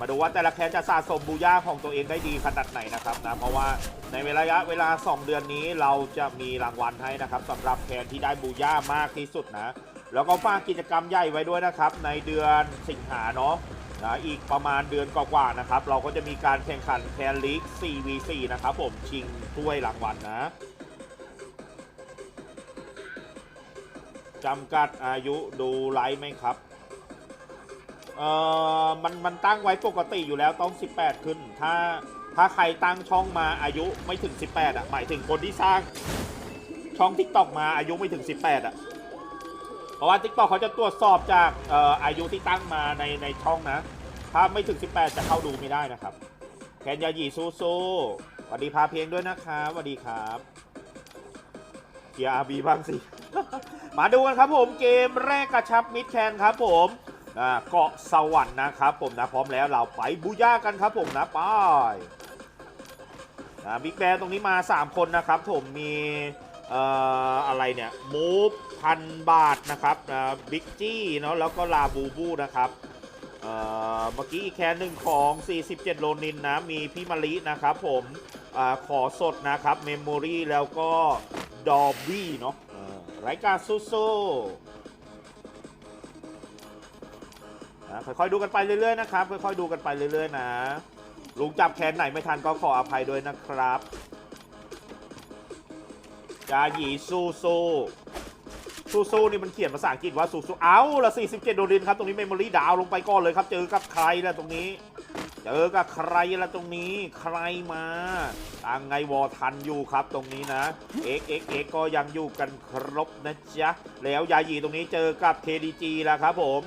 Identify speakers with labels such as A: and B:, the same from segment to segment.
A: มาดูว่าแต่ละแคนจะสะสมบูย่าของตัวเองได้ดีขนาดไหนนะครับนะเพราะว่าในระยะเวลา 2 เดือนนี้เราจะมีรางวัลให้นะครับสำหรับแคนที่ได้บูย่ามากที่สุดนะแล้วก็ฝากกิจกรรมใหญ่ไว้ด้วยนะครับ ในเดือนสิงหาเนาะนะอีกประมาณเดือนกว่าๆนะครับ เราก็จะมีการแข่งขันแคนลีก 4v4 นะครับผมชิงถ้วยรางวัลนะจำกัดอายุดูไลฟ์ไหมครับ เอ่อมันมันตั้งไว้ปกติอยู่แล้วต้อง 18 ขึ้น ถ้าถ้าใครตั้งช่องมาอายุไม่ถึง 18 อะ หมายถึงคนที่สร้างช่อง TikTok มาอายุไม่ถึง 18 อะ เพราะว่า TikTok เขาจะตรวจสอบจากเอ่ออายุที่ตั้งมาในในช่องนะ ถ้าไม่ถึง 18 จะเข้าดูไม่ได้นะครับ แคนยาหยีสู้สู้สวัสดีพาเพลงด้วยนะครับสวัสดีครับเกียร์อาบีบ้างสิ มาดูกันครับผมเกมแรกกระชับมิดแคนครับผม เกาะสวรรค์นะครับผมนะพร้อมแล้วเราไปบูย่ากันครับผมนะไปบิ๊กแบร์ตรงนี้มา 3 คนนะครับผมมีอะไรเนี่ยมูฟพันบาทนะครับบิ๊กจี้เนาะแล้วก็ลาบูบูนะครับเมื่อกี้อีกแคนหนึ่งของ 47 โลนินนะ มีพี่มะลินะครับผมอขอสดนะครับ เมมโมรีแล้วก็ดอ b บี้เนาะรายการสู้ๆ นะค่อยๆดูกันไปเรื่อยๆนะครับค่อยๆดูกันไปเรื่อยๆนะลุงจับแคนไหนไม่ทันก็ขออภัยด้วยนะครับจาหยีสู้สู้สู้สู้นี่มันเขียนภาษาอังกฤษว่าสู้สู้เอาละ47 โดรินครับ ตรงนี้เมมโมรี่ดาวลงไปก่อนเลยครับ เจอกับใครละตรงนี้ เจอกับใครละตรงนี้ ใครมาทางไงวอทันอยู่ครับตรงนี้นะเอ็กเอ็กเอ็กก็ยังอยู่กันครบนะจ๊ะ แล้วยาหยีตรงนี้เจอกับ KDG แล้วครับผม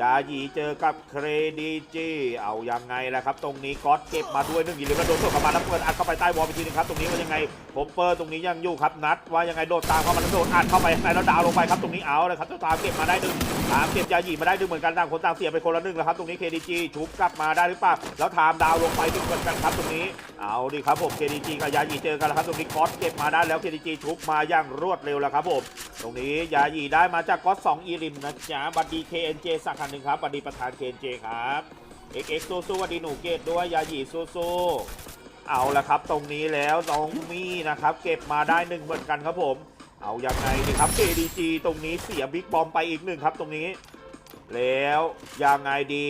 A: ยาหยีเจอกับเครดีจีเอายังไงล่ะครับ ตรงนี้ก๊อตเก็บมาด้วยหนึ่งอีกเลยก็โดนส่งกลับมาแล้วเปิดอัดเข้าไปใต้วอลไปทีนึงครับตรงนี้ว่ายังไงผมเปิดตรงนี้ยังอยู่ครับนัดว่ายังไงโดดตามเข้ามาแล้วโดนอัดเข้าไปข้างในแล้วดาวลงไปครับตรงนี้เอาเลยครับเจ้าตามเก็บมาได้หนึ่งตามเก็บยาหยีมาได้หนึ่งเหมือนกันต่างคนต่างเสียไปคนละหนึ่งแล้วครับตรงนี้ KDG ชุบกลับมาได้หรือเปล่าแล้วทามดาวลงไปด้วยเหมือนกันครับตรงนี้เอาดิครับผม KDG กับยาหยีเจอกันแล้วครับตรงนี้ก๊อตเก็บมาได้แล้ว KDG ชุบมาอย่างรวดเร็วแล้วครับผมตรงนี้ยาหยีได้มาจากก๊อต2อีริมนะจ๊ะบัดดี KNJ สักนหนึ่งครับบัดดีประธานเคนเจครับ XX สู้สู้บัดดีหนูเกตด้วยยาหยีซูซูเอาละครับ ตรงนี้แล้วน้องมี่นะครับ เก็บมาได้หนึ่งเหมือนกันครับผม เอายังไงดีครับ KDG ตรงนี้เสียบิ๊กบอมไปอีกหนึ่งครับตรงนี้ แล้วยังไงดี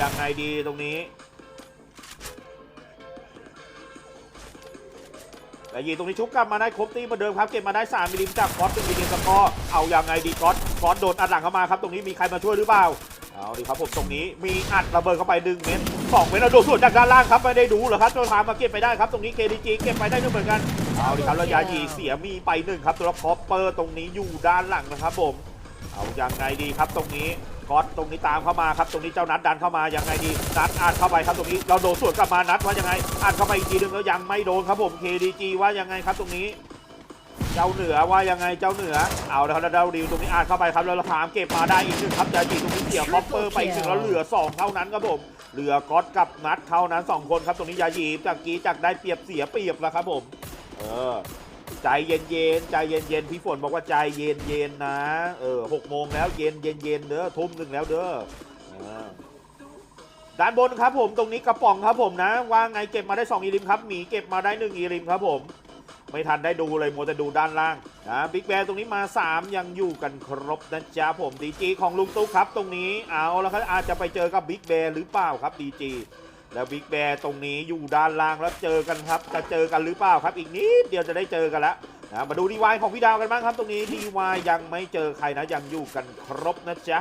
A: ยังไงดีตรงนี้ แต่ยีตรงนี้ชุบกลับมาได้ครบตีเหมาเดิมครับเก็บมาได้3มิลลิมจากก๊อตเป็นมิลลิมสกอร์เอายังไงดีก๊อตก๊อตโดนอัดหลังเข้ามาครับตรงนี้มีใครมาช่วยหรือเปล่าเอาดีครับผมตรงนี้มีอัดระเบิดเข้าไปดึงเม็ดสองเม็ดแล้วโดนส่วนจากด้านล่างครับไม่ได้ดูเหรอครับตัวทามาเก็บไปได้ครับตรงนี้เคดีจีเก็บไปได้ด้วยเหมือนกันเอาดีครับแล้วยายีเสียมีไปหนึ่งครับตัวคอปเปอร์ตรงนี้อยู่ด้านหลังนะครับผมเอายังไงดีครับตรงนี้ ก๊อตตรงนี้ตามเข้ามาครับ ตรงนี้เจ้านัดดันเข้ามายังไงดีนัดอัดเข้าไปครับตรงนี้เราโดนสวนกลับมานัดว่ายังไงอัดเข้ามาอีกทีหนึงแล้วยังไม่โดนครับผม KDG ว่ายังไงครับตรงนี้ เจ้าเหนือว่ายังไงเจ้าเหนือ เอาแล้วครับแล้วดิวตรงนี้อัดเข้าไปครับแล้วเราพามเก็บมาได้อีกหนึ่งครับจะจีตรงนี้เสียคอปเปอร์ไปอีกหนึ่งแล้วเหลือสองเท่านั้นครับผมเหลือก๊อตกับนัดเท่านั้นสองคนครับตรงนี้ยายีจากกี้จากได้เปรียบเสียเปรียบแล้วครับผม เออ ใจเย็นเย็นใจเย็นเย็นพี่ฝนบอกว่าใจเย็นเย็นนะ เออหกโมงแล้วเย็นเย็นเย็นเด้อทุ่มหนึ่งแล้วเด้อด้านบนครับผมตรงนี้กระป๋องครับผมนะว่าไงเก็บมาได้ 2 อีริมครับหมีเก็บมาได้ 1 อีริมครับผม ไม่ทันได้ดูเลยมัวแต่ดูด้านล่างนะบิ๊กแบร์ตรงนี้มา 3 ยังอยู่กันครบนะจ๊ะผมดีจีของลุงตุ๊กครับ ตรงนี้เอาแล้วครับอาจจะไปเจอกับบิ๊กแบร์หรือเปล่าครับดีจี แล้วบิ๊กแบร์ตรงนี้อยู่ด้านล่างแล้วเจอกันครับ จะเจอกันหรือเปล่าครับ อีกนิดเดียวจะได้เจอกันแล้วนะมาดูดีวายของพี่ดาวกันบ้างครับ ตรงนี้ดีวายยังไม่เจอใครนะยังอยู่กันครบนะจ๊ะ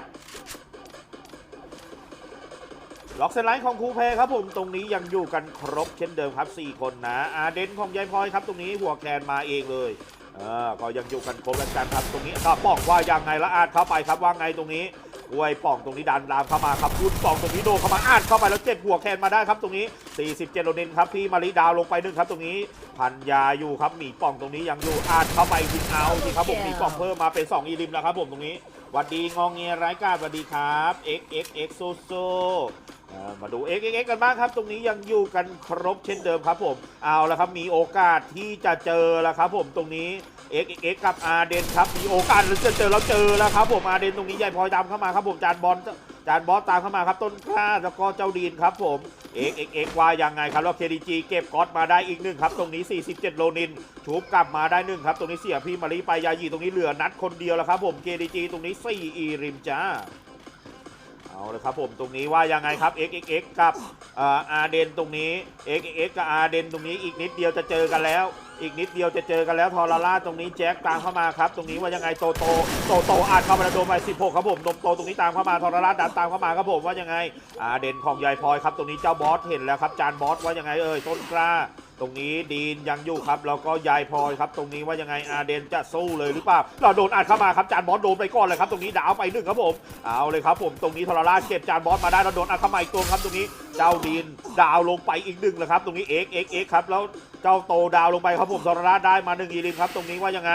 A: ล็อกเซนไลน์ของครูเพครับผมตรงนี้ยังอยู่กันครบเช่นเดิมครับ 4 คนนะอาเดนของยายพลอยครับ ตรงนี้หัวแคนมาเองเลยเออก็ยังอยู่กันครบเหมือนกันครับ ตรงนี้ก็ป้องว่ายังไงละอาดเข้าไปครับว่าไงตรงนี้ อวยป่องตรงนี้ดันรามเข้ามาครับคุณป่องตรงนี้โดนเข้ามาอ่านเข้าไปแล้วเจ็บหัวแคนมาได้ครับตรงนี้ 47โลนินครับพี่มาริดาวลงไปหนึ่งครับตรงนี้พันยาอยู่ครับหมีป่องตรงนี้ยังอยู่อ่านเข้าไปทิ้งเอาที่ครับผมหมีป่องเพิ่มมาเป็น2อีริมแล้วครับผมตรงนี้ หวัดดีงองเงียไร้กาสวัสดีครับ x x x โซโซมาดู x x x กันบ้างครับ ตรงนี้ยังอยู่กันครบเช่นเดิมครับผม เอาละครับมีโอกาสที่จะเจอแล้วครับผมตรงนี้ x x x กับอาเดนครับมีโอกาสจะเจอแล้วเจอแล้วครับผมอาเดนตรงนี้ใหญ่พลอยดำเข้ามาครับผมจานบอล จานบอสตามเข้ามาครับต้นกล้าแล้วก็เจ้าดีนครับผมเอกเอกเอกว่ายังไงครับแล้วเคดีจีเก็บก๊อตมาได้อีกหนึ่งครับ ตรงนี้ 47 โลนินชูบกลับมาได้หนึ่งครับ ตรงนี้เสียพี่มารีไปยายีตรงนี้เหลือนัดคนเดียวแล้วครับผมเคดีจีตรงนี้4อีริมจ้าเอาเลยครับผมตรงนี้ว่ายังไงครับ x x x กับอาเดนตรงนี้ x x x กับอาเดนตรงนี้อีกนิดเดียวจะเจอกันแล้ว อีกนิดเดียวจะเจอกันแล้วทอราล่าตรงนี้แจ็คตามเข้ามาครับ ตรงนี้ว่ายังไงโตโตโตโตอาจเข้ามาแล้วโดนไป 16 ครับผมโตโตตรงนี้ตามเข้ามาทอราล่าดันตามเข้ามาครับผมว่ายังไงอาเด่นของยายพลอยครับตรงนี้เจ้าบอสเห็นแล้วครับจานบอสว่ายังไงเอ่ยต้นกล้าตรงนี้ดีนยังอยู่ครับแล้วก็ยายพลอยครับ ตรงนี้ว่ายังไงอาเดนจะสู้เลยหรือเปล่าเราโดนอัดเข้ามาครับจานบอสโดนไปก่อนเลยครับตรงนี้ดาวไปหนึ่งครับผมเอาเลยครับผมตรงนี้ทรราชเก็บจานบอสมาได้แล้วโดนอัดเข้ามาอีกตัวครับตรงนี้เจ้าดีนดาวลงไปอีกหนึ่งเลยครับ ตรงนี้เอ็กเอ็กเอ็กครับแล้วเจ้าโตดาวลงไปครับผมทรราชได้มาหนึ่งอีลิมครับ ตรงนี้ว่ายังไง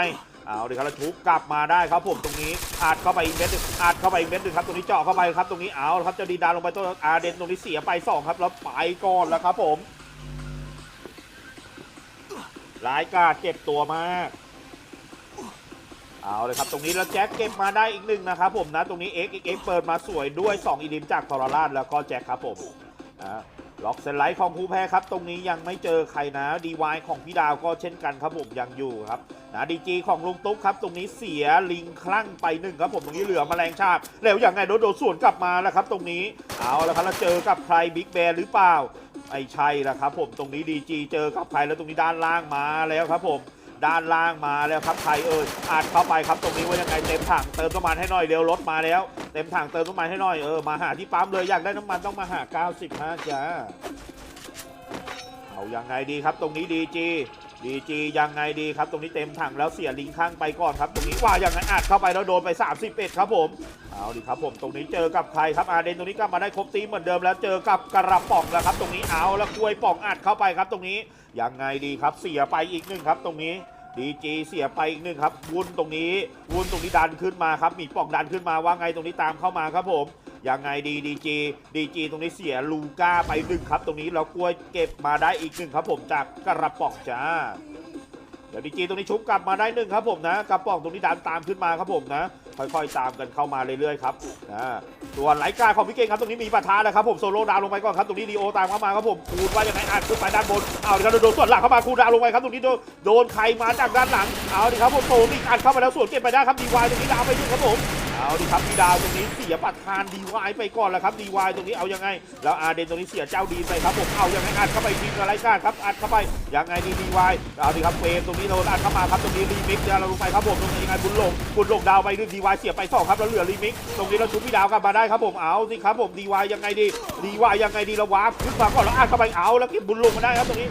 A: เอาเลยครับแล้วชุบกลับมาได้ครับผมตรงนี้อัดเข้าไปอีกเม็ดหนึ่งอัดเข้าไปอีกเม็ดหนึ่งครับตรงนี้เจาะเข้าไปครับตรงนี้เอาละครับเจ้าดีดาวลงไปตัวอาเดนตรงนี้เสียไปสองครับแล้วไปก่อนแล้วครับผม รายการเก็บตัวมาก เอาเลยครับ ตรงนี้แล้วแจ็คเก็บมาได้อีกหนึ่งนะครับผมนะตรงนี้ X X X เปิดมาสวยด้วย 2 อีดิมจากทอร์ราชแล้วก็แจ็คครับผมอ่าล็อกเซนไลท์ของผู้แพ้ครับ ตรงนี้ยังไม่เจอใครนะดีวายของพี่ดาวก็เช่นกันครับผมยังอยู่ครับนะดีจีของลุงตุ๊กครับ ตรงนี้เสียลิงคลั่งไปหนึ่งครับผมตรงนี้เหลือแมลงชาบแล้วอย่างไงโดนโดนสวนกลับมาแล้วครับ ตรงนี้เอาแล้วครับแล้วเจอกับใครบิ๊กแบร์หรือเปล่า ไม่ใช่ล้วครับ ผมตรงนี้ดีจีเจอกับใครแล้วตรงนี้ด้านล่างมาแล้วครับผมด้านล่างมาแล้วครับใครเอ่ยอาจเข้าไปครับตรงนี้ว่ายังไงเต็มถังเติมน้ำมันให้หน่อยเร็วรถมาแล้ว เต็มถังเติมน้ำมันให้หน่อยเออมาหาที่ปั๊มเลยอยากได้น้ำมันต้องมาหา 95จ้าเอายังไงดีครับตรงนี้ดีจีดีจียังไงดีครับ ตรงนี้เต็มถังแล้วเสียลิงข้างไปก่อนครับ ตรงนี้ว่ายังไงอาจเข้าไปแล้วโดนไป 31 ครับผม เอาดิครับผมตรงนี้เจอกับใครครับอาเดนตรงนี้กลับมาได้ครบทีเหมือนเดิมแล้วเจอกับกระป๋องแล้วครับ ตรงนี้เอาแล้วกล้วยป่องอัดเข้าไปครับ ตรงนี้ยังไงดีครับเสียไปอีกหนึ่งครับ ตรงนี้ดีจีเสียไปอีกหนึ่งครับวุ้นตรงนี้วุ้นตรงนี้ดันขึ้นมาครับมีป่องดันขึ้นมาว่าไงตรงนี้ตามเข้ามาครับผมยังไงดีดีจีดีจีตรงนี้เสียลูก้าไปหนึ่งครับ ตรงนี้แล้วกล้วยเก็บมาได้อีกหนึ่งครับ ผมจากกระป๋องจ้าเดี๋ยวดีจีตรงนี้ชุบกลับมาได้หนึ่งครับผมนะกระป๋องตรงนี้ดันตามขึ้นมาครับผมนะ ค่อยๆตามกันเข้ามาเรื่อยๆครับนะส่วนไหลกาของพี่เก่งครับตรงนี้มีปะทะแล้วครับผมโซโล่ดาวลงไปก่อนครับตรงนี้ดีโอตามเข้ามาครับผมคูดว่ายังไงอ่านขึ้นไปด้านบนเอาดิครับโดนส่วนหลังเข้ามาคูณดาวลงไปครับตรงนี้โดนโดนใครมาจากด้านหลังเอาดิครับผมโตนี่อัดเข้ามาแล้วส่วนเก็บไปได้ครับดีวายตรงนี้ดาวไปหนึ่งครับผม เอาดิครับพี่ดาวตรงนี้เสียประธานดีวายไปก่อนแล้วครับดีวายตรงนี้เอายังไงแล้วอาเดนตรงนี้เสียเจ้าดีไปครับผมเอายังไงอัดเข้าไปทีมกับไรกาครับอัดเข้าไปยังไงดีดีวายเอาดิครับเฟรมตรงนี้โดนอัดเข้ามาครับตรงนี้รีมิกซ์เราลงไปครับผมตรงนี้ยังไงบุญหลงบุญหลงดาวไปดึงดีวายเสียไปสองครับแล้วเหลือรีมิกตรงนี้เราชุบพี่ดาวกลับมาได้ครับผมเอาสิครับผมดีวายยังไงดีดีวายยังไงดีเราวาร์ปขึ้นมาก่อนแล้วอัดเข้าไปเอาแล้วเก็บบุญหลงมาได้ครับตรงนี้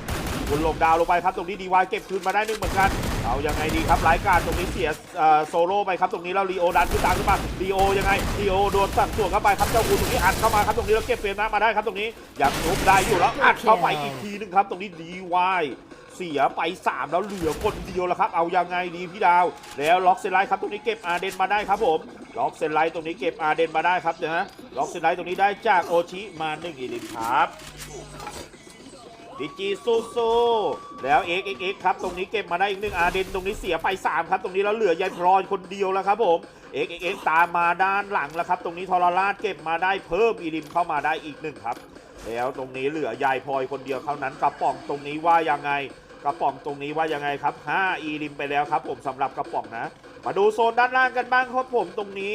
A: บุญหลงดาวลงไปครับตรงนี้ดีวายเก็บคืนมาได้หนึ่งเหมือนกัน เอายังไงดีครับรายการตรงนี้เสียเอ่อโซโล่ไปครับตรงนี้แล้วลีโอดันขึ้นตามขึ้นมาลีโอยังไงลีโอโดนสั่งส่วนเข้าไปครับเจ้าคุณตรงนี้อัดเข้ามาครับตรงนี้แล้วเก็บเฟรมนะมาได้ครับตรงนี้ยังทุบได้อยู่แล้วอัดเข้าไปอีกทีหนึงครับ ตรงนี้ดีวายเสียไป 3 แล้วเหลือคนเดียวแล้วครับ เอายังไงดีพี่ดาว แล้วล็อกเซนไลท์ครับตรงนี้เก็บอาเดนมาได้ครับผมล็อกเซนไลท์ตรงนี้เก็บอาเดนมาได้ครับนะฮะล็อกเซนไลท์ตรงนี้ได้จากโอชิมาหนึ่งอีลิมครับ ดิจีซูซูแล้วเอ็กเอ็กเอ็กครับตรงนี้เก็บมาได้อีกหนึ่งอาเดนตรงนี้เสียไป 3 ครับ ตรงนี้แล้วเหลือยายพรอยคนเดียวแล้วครับผมเอ็กเอ็กเอ็กตามมาด้านหลังแล้วครับ ตรงนี้ทรราชเก็บมาได้เพิ่มอีริมเข้ามาได้อีกหนึ่งครับ แล้วตรงนี้เหลือยายพลอยคนเดียวเท่านั้นกระป๋องตรงนี้ว่ายังไงกระป๋องตรงนี้ว่ายังไงครับ5อีริมไปแล้วครับ ผมสำหรับกระป๋องนะ มาดูโซนด้านล่างกันบ้างครับผมตรงนี้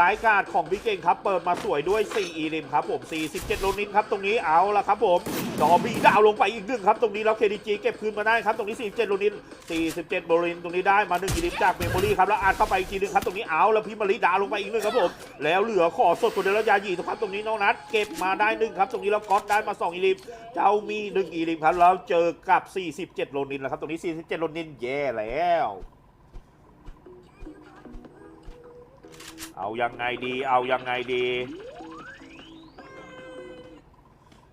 A: รายการของพี่เก่งครับ เปิดมาสวยด้วย 4 อีริมครับผม47โลนินครับตรงนี้เอาละครับผมดอบีดาวลงไปอีกหนึ่งครับตรงนี้แล้ว KDG เก็บคืนมาได้ครับตรงนี้ 47โลนิน47โลนินตรงนี้ได้มา1อีริมจากเมมโมรี่ครับแล้วอาดเข้าไปอีกทีหนึงครับตรงนี้เอาแล้วพี่มาริดาวลงไปอีกหนึ่งครับผมแล้วเหลือขอสดคนเดียวแล้วยาหยีครับตรงนี้น้องนัทเก็บมาได้หนึ่งครับตรงนี้แล้วก๊อตได้มา 2 อีริมเจ้ามี 1 อีริมครับแล้วเจอกับ 47โลนินแล้วครับตรงนี้ 47โลนินแย่แล้ว เอายังไงดี เอายังไงดี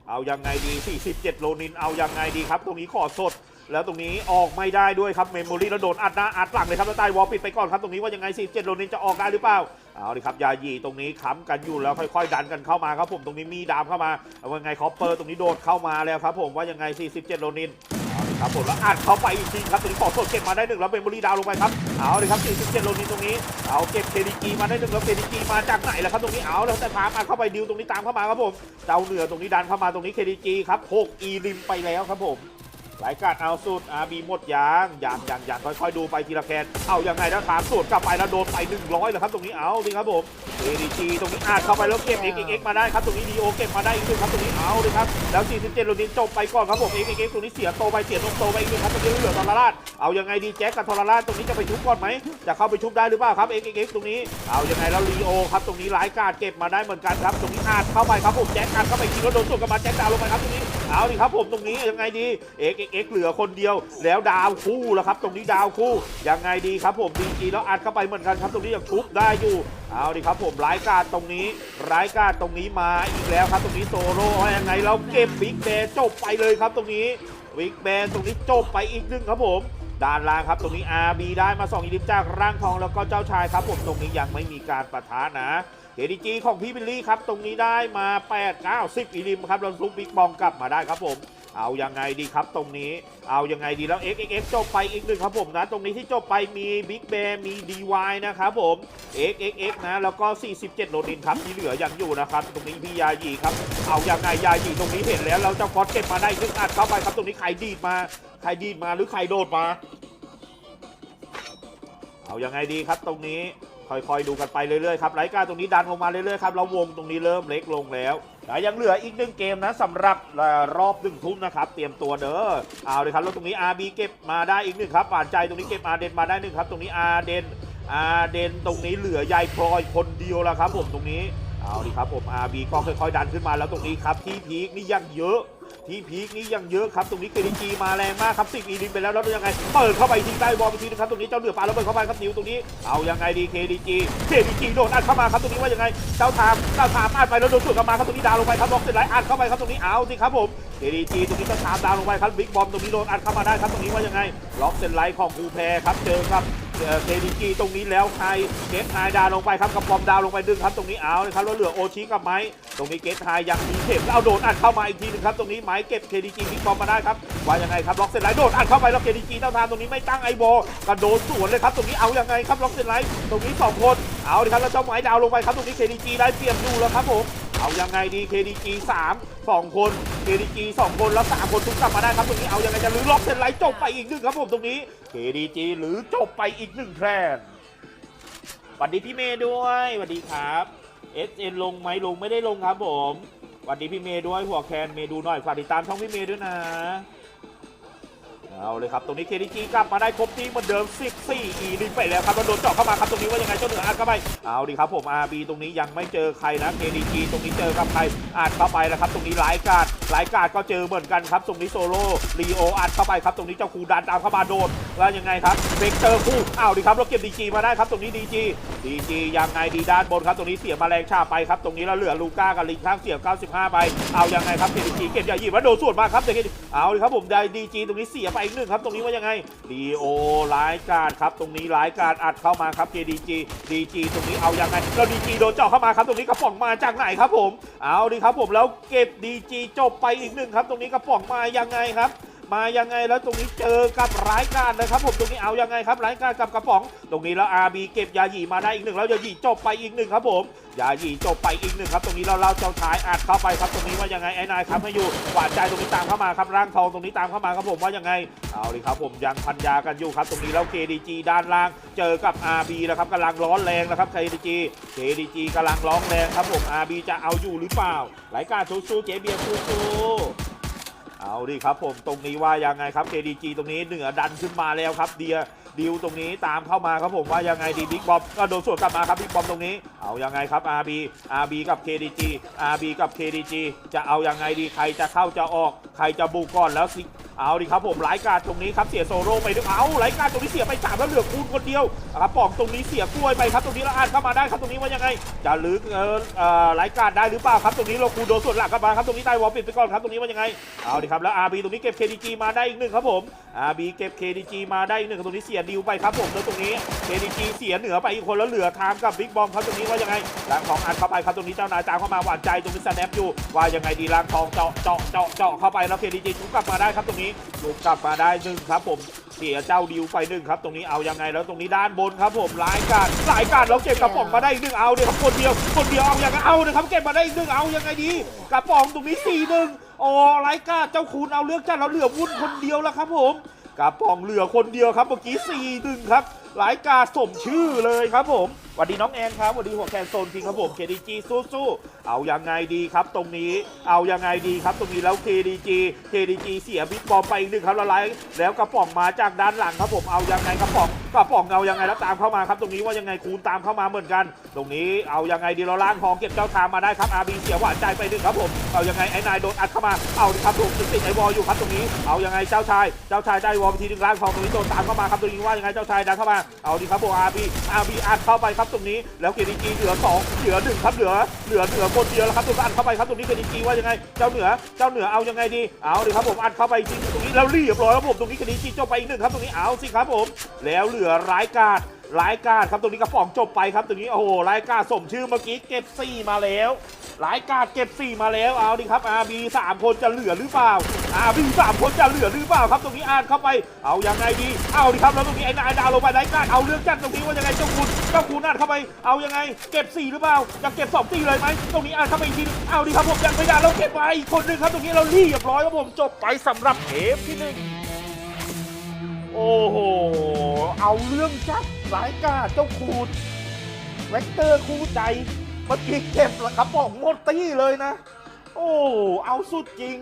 A: เอายังไงดี 47 โลนิน เอายังไงดีครับ ตรงนี้ขอสด แล้วตรงนี้ออกไม่ได้ด้วยครับ เมมโมรี่แล้วโดนอัดหน้าอัดหลังเลยครับแล้วใต้วอลปิดไปก่อนครับ ตรงนี้ว่ายังไง 47 โลนินจะออกได้หรือเปล่า เอาเลยครับ ยาหยีตรงนี้ค้ำกันอยู่แล้วค่อย ๆ ดันกันเข้ามาครับผม ตรงนี้มีดามเข้ามา เอายังไงคอปเปอร์ตรงนี้โดดเข้ามาแล้วครับผม ว่ายังไง 47 โลนินเเอาเลย ครับผมแล้วอัดเข้าไปอีกทีครับตรงนี้ปอสดเก็บมาได้หนึ่งแล้วเป็นบรีดาวลงไปครับเอาเลยครับ47โลนินตรงนี้เอาเก็บเคดีจีมาได้หนึ่งแล้วเคดีจีมาจากไหนล่ะครับตรงนี้เอาแล้วแต่พามาเข้าไปดิวตรงนี้ตามเข้ามาครับผมเจ้าเหนือตรงนี้ดันเข้ามาตรงนี้เคดิกีครับ6อีริมไปแล้วครับผม รายการเอาสุดอาบีหมดยางยางยางยางค่อยๆดูไปทีละแคนเอายังไงแล้วถามสวนกลับไปแล้วโดนไป 100แล้วครับตรงนี้เอาดิครับผมเคดีจีตรงนี้อัดเข้าไปแล้วเก็บ x x มาได้ครับตรงนี้ดีโอเก็บมาได้อีกหนึ่งครับตรงนี้เอาเลยครับแล้ว47โลนินจบไปก่อนครับผม x x ตรงนี้เสียโตไปเสียนกโตไปอีกหนึ่งครับตรงนี้เหลือทรราชเอายังไงดีแจ็คกับทรราชตรงนี้จะไปชุบก่อนไหมจะเข้าไปชุบได้หรือเปล่าครับ x x ตรงนี้เอายังไงแล้วลีโอครับตรงนี้ร้ายกาดเก็บมาได้เหมือนกันครับตรงนี้อัดเข้าไปครับผมแจ็คอัดเข้าไปทีแล้วโดนสวนกลับมาแจ็คดาวลงไปครับตรงนี้ เอาดิครับผมตรงนี้ยังไงดี x x เอ็กเหลือคนเดียว แล้วดาวคู่แล้วครับ ตรงนี้ดาวคู่ยังไงดีครับผมดีจีแล้วอัดเข้าไปเหมือนกันครับ ตรงนี้ยังชุบได้อยู่เอาดิครับผมร้ายกาดตรงนี้ร้ายกาดตรงนี้มาอีกแล้วครับ ตรงนี้โซโล่ยังไงเราเก็บบิ๊กแบรจบไปเลยครับ ตรงนี้บิ๊กแบรตรงนี้จบไปอีกหนึ่งครับผมด้านล่างครับตรงนี้ RB ได้มา2อีลิฟจากร่างทองแล้วก็เจ้าชายครับผมตรงนี้ยังไม่มีการประทะนะ เ d จีของพี่บิลลี่ครับ ตรงนี้ได้มา 8 9 10อีลิมครับเราซุปบิ๊กบองกลับมาได้ครับผม เอายังไงดีครับตรงนี้ เอายังไงดีแล้ว X X X จบไปอีกหนึ่งครับผมนะ ตรงนี้ที่จบไปมีบิ๊กแบร์มี DY นะครับผม X X X นะ แล้วก็ 47โลดินครับที่เหลือยังอยู่นะครับ ตรงนี้พี่ยายีครับ เอายังไงยายีตรงนี้เห็นแล้วเราจ้าฟอสเก็ตมาได้ซึ่งอัดเข้าไปครับ ตรงนี้ใครดีดมา ใครดีดมาหรือใครโดดมา เอายังไงดีครับตรงนี้ ค่อยๆดูกันไปเรื่อยๆครับไลกาตรงนี้ดันลงมาเรื่อยๆครับแล้ววงตรงนี้เริ่มเล็กลงแล้วแต่ยังเหลืออีกหนึ่งเกมนะสำหรับรอบหนึ่งทุ่มนะครับเตรียมตัวเด้อเอาเลยครับแล้วตรงนี้ RB เก็บมาได้อีกหนึ่งครับหวานใจตรงนี้เก็บอาเดนมาได้หนึ่งครับตรงนี้อาเดนอาเดนตรงนี้เหลือยายพลอยคนเดียวแล้วครับผมตรงนี้ เอาดิครับผม RB ก็ค่อยๆดันขึ้นมาแล้วตรงนี้ครับที่พีคนี่ยังเยอะ ที่พีคนี้ยังเยอะครับตรงนี้เคดีจีมาแรงมากครับสิบอีดินไปแล้วแล้วยังไงเปิดเข้าไปทิ้งใต้บอลไปทีนึงครับตรงนี้เจ้าเหนือปลาแล้วเปิดเข้าไปครับนิวตรงนี้เอายังไงดีเคดีจีเคดีจีโดนอัดเข้ามาครับตรงนี้ว่ายังไงเจ้าทามเจ้าทามอัดไปแล้วโดนสวนกลับมาครับตรงนี้ดาวลงไปครับล็อกเสร็จแล้วอัดเข้าไปครับตรงนี้เอาสิครับผมเคดีจีตรงนี้เจ้าทามดาวลงไปครับบิ๊กบอมตรงนี้โดนอัดเข้ามาได้ครับตรงนี้ว่ายังไงล็อกเสร็จไลท์ของคูแพรครับเจอครับ เคดีจีตรงนี้แล้วใครเกตไฮดาวลงไปครับกับบอมดาวลงไปดึงครับตรงนี้เอาเลยครับแล้วเหลือโอชิกับไม้ตรงนี้เกตไฮยังมีเข็มแล้วเอาโดนอัดเข้ามาอีกทีหนึงครับตรงนี้ไม้เก็บเคดีจีบิ๊กบอมมาได้ครับว่ายังไงครับล็อกเสร็จไลท์โดนอัดเข้าไปแล้วเคดีจีเจ้าทามตรงนี้ไม่ตั้งไอโบกระโดดสวนเลยครับตรงนี้เอายังไงครับล็อกเสร็จไลท์ตรงนี้สองคนเอาเลยครับแล้วเจ้าไม้ดาวลงไปครับตรงนี้เคดีจีได้เปรียบอยู่แล้วครับผม เอายังไงดี KDG 3 2 คน KDG 2 คนแล้ว3คนทุกกลับมาได้ครับตรงนี้เอายังไงจะลื้อล็อกเซนไลท์จบไปอีกหนึ่งครับผมตรงนี้ KDG หรือจบไปอีกหนึ่งแทนสวัสดีพี่เมย์ด้วยสวัสดีครับ SN ลงไหมลงไม่ได้ลงครับผมสวัสดีพี่เมย์ด้วยหัวแคนเมย์ดูหน่อยฝากติดตามช่องพี่เมย์ด้วยนะ เอาเลยครับ ตรงนี้เคดีจีกลับมาได้ครบที่เหมือนเดิม 14 อีลิมไปแล้วครับมันโดนเจาะเข้ามาครับตรงนี้ว่ายังไงเจ้าเหนืออัดเข้าไป เอาดีครับผม RB ตรงนี้ยังไม่เจอใครนะเคดีจีตรงนี้เจอกับใครอัดเข้าไปแล้วครับ ตรงนี้หลายการด หลายการดก็เจอเหมือนกันครับ ตรงนี้โซโล่ลีโออัดเข้าไปครับ ตรงนี้เจ้าคูดันตามเข้ามาโดนแล้วยังไงครับเบกเตอร์คู่เอาดิครับเราเก็บ DG มาได้ครับตรงนี้ DG DG ยังไงดีด้านบนครับตรงนี้เสียมาแรงชาไปครับตรงนี้แล้วเหลือลูก้ากับลิงข้างเสียบ95ไปเอายังไงครับ KDG เก็บอย่าหยิบแล้วโดนสวนมาครับแต่ KDG เอาดิครับผมได้ DG ตรงนี้เสียไปอีกหนึ่งครับตรงนี้ว่ายังไงดีโอร้ายการครับตรงนี้ร้ายการอัดเข้ามาครับ KDG DG ตรงนี้เอายังไงแล้ว DG โดนเจาะเข้ามาครับตรงนี้กระป๋องมาจากไหนครับผม เอาดิครับผมแล้วเก็บ DG จบไปอีกหนึ่งครับ ตรงนี้กระป๋องมายังไงครับ มายังไงแล้วตรงนี้เจอกับร้ายการนะครับ ผมตรงนี้เอายังไงครับร้ายการกับกระป๋อง ตรงนี้แล้ว RB เก็บยาหยีมาได้อีกหนึ่งแล้วยาหยีจบไปอีกหนึ่งครับผมยาหยีจบไปอีกหนึ่งครับ ตรงนี้เราเราเจ้าชายอัดเข้าไปครับตรงนี้ว่ายังไงไอ้นายครับให้อยู่หวานใจตรงนี้ตามเข้ามาครับร่างทองตรงนี้ตามเข้ามาครับผมว่ายังไงเอาเลยครับผมยังพันยากันอยู่ครับ ตรงนี้แล้ว KDG ด้านล่าง เจอกับ RB นะครับกำลังร้อนแรงนะครับ KDG KDG กำลังร้องแรงครับผม RB จะเอาอยู่หรือเปล่ารายการสู้ๆเจเบียร์สู้ๆ เอาดิครับผมตรงนี้ว่ายังไงครับ KDG ตรงนี้เหนือดันขึ้นมาแล้วครับเดียดิวตรงนี้ตามเข้ามาครับผมว่ายังไงดีบิ๊กบอมก็โดนสวนกลับมาครับบิ๊กบอมตรงนี้เอายังไงครับ RB RB กับ KDG RB กับ KDG จะเอายังไงดีใครจะเข้าจะออก ใครจะบุกก่อนแล้ว เอาดิครับผมไลายการตรงนี้ครับเสียโซโล่ไปด้วยเอาไลายการตรงนี้เสียไปสามแล้วเหลือคูณคนเดียวครับปอกตรงนี้เสียกล้วยไปครับตรงนี้ล้วอ่านเข้ามาได้ครับตรงนี้ว่ายังไงจะลึกเออเอ่อไลายการได้หรือเปล่าครับตรงนี้เราคูณโดนส่วนหลักกับมาครับตรงนี้ได้วอลปิดไปก่อนครับตรงนี้ว่ายังไงเอาดิครับแล้ว RB ตรงนี้เก็บ KDG มาได้อีกหนึ่งครับผม RB เก็บ KDG มาได้อีกหนึ่งตรงนี้เสียดิวไปครับผมแล้วตรงนี้ KDG เสียเหนือไปอีกคนแล้วเหลือไทม์กับบิ๊กบอมครับตรงนี้ว่ายังไงล้างทองอัดเข้าไปครับตรงนี้เจ้านายตามเข้ามาหวานใจตรงนี้สแนปอยู่ว่ายังไงดีลางทองเจาะเจาะเจาะเข้าไปแล้ว KDG ทุกกลับมาได้ครับตรงนี้นี้ลุกกลับมาได้หนึ่งครับผมเสียเจ้าดิวไปหนึ่งครับ ตรงนี้เอายังไงแล้วตรงนี้ด้านบนครับผมหลายการหลายการแล้วเก็บกระป๋องมาได้อีกหนึ่งเอาเดียวครับคนเดียวคนเดียวเอาอย่างไงเอาเลยครับเก็บมาได้อีกหนึ่งเอายังไงดีกระป๋องตรงนี้สี่หนึ่งโอ้หลายการเจ้าคุณเอาเลือกจัดแล้วเหลือวุ่นคนเดียวแล้วครับผมกระป๋องเหลือคนเดียวครับเมื่อกี้สี่หนึ่งครับหลายกาสมชื่อเลยครับผม วัสดีน้องแอนครับสวัสดีหัวแคนโซนคิงครับผม KDG สู้ๆเอายังไงดีครับตรงนี้ เอายังไงดีครับตรงนี้แล้ว KDG KDG เคดีจีเสียบิ๊กบอมไปอีกหนึ่งครับละลายแล้วกระป๋องมาจากด้านหลังครับผมเอายังไงกระป๋องกระป๋องเอายังไงแล้วตามเข้ามาครับตรงนี้ว่ายังไงคูณตามเข้ามาเหมือนกัน ตรงนี้เอายังไงดีเราล่างทองเก็บเจ้าทางมาได้ครับอาบีเสียหวานใจไปหนึ่งครับผมเอายังไงไอ้นายโดนอัดเข้ามาเอาครับถูกติดไอ้วอลอยู่ครับตรงนี้เอายังไงเจ้าชายเจ้าชายได้วอลทีหนึงล่างทองตรงนี้โดนตามเข้ามาครับตรงนี้ว่ายังไงเจ้าชายดันเข้ามาเอาดิครับผมอาบีอาบีอัดเข้าไปครับตรงนี้แล้วเกดีจีเหลือสองเหลือหนึ่งครับเหลือเหลือเหลือคนเดียวแล้วครับตรงนี้อัดเข้าไปครับตรงนี้เกดีจีว่ายังไงเจ้าเหนือเจ้าเหนือเอายังไงดีเอาดิครับผมอัดเข้าไปจริงตรงนี้แล้วเรียบร้อยครับผมตรงนี้เกดีจีจบไปอีกหนึ่งครับตรงนี้เอาสิครับผม แล้วเหลือร้ายกาดร้ายกาดครับตรงนี้กระป๋องจบไปครับตรงนี้โอ้โหร้ายกาดสมชื่อเมื่อกี้เก็บสี่มาแล้ว ร้ายกาดเก็บสี่มาแล้วเอาดิครับอาบีสามคนจะเหลือหรือเปล่าอาบีสามคนจะเหลือหรือเปล่าครับ ตรงนี้อ่านเข้าไปเอาอยังไงดีเอาดิครับแล้วตรงนี้ไอ้นายดาวลงไปร้กาดเอาเรื่องจัดตรงนี้ว่ายังไงเจ้าคุณเจ้าคุณอ่านเข้าไปเอายังไง เก็บสี่หรือเปล่าจะเก็บสองตีเลยไหมตรงนี้อ่านเข้าไปอีกทีเอาดิครับผมยังไม่ได้เราเก็บไปอีกคนหนึ่งครับตรงนี้เราเรียบร้อยครับผมจบไปสำหรับเทปที่หนึ่งโอ้โห เอาเรื่องจัดสายกาเจ้าคูดเวกเตอร์คู่ใจ เมื่อกี้เก็บกระป๋องหมดตี้เลยนะ โอ้ เอาสุดจริง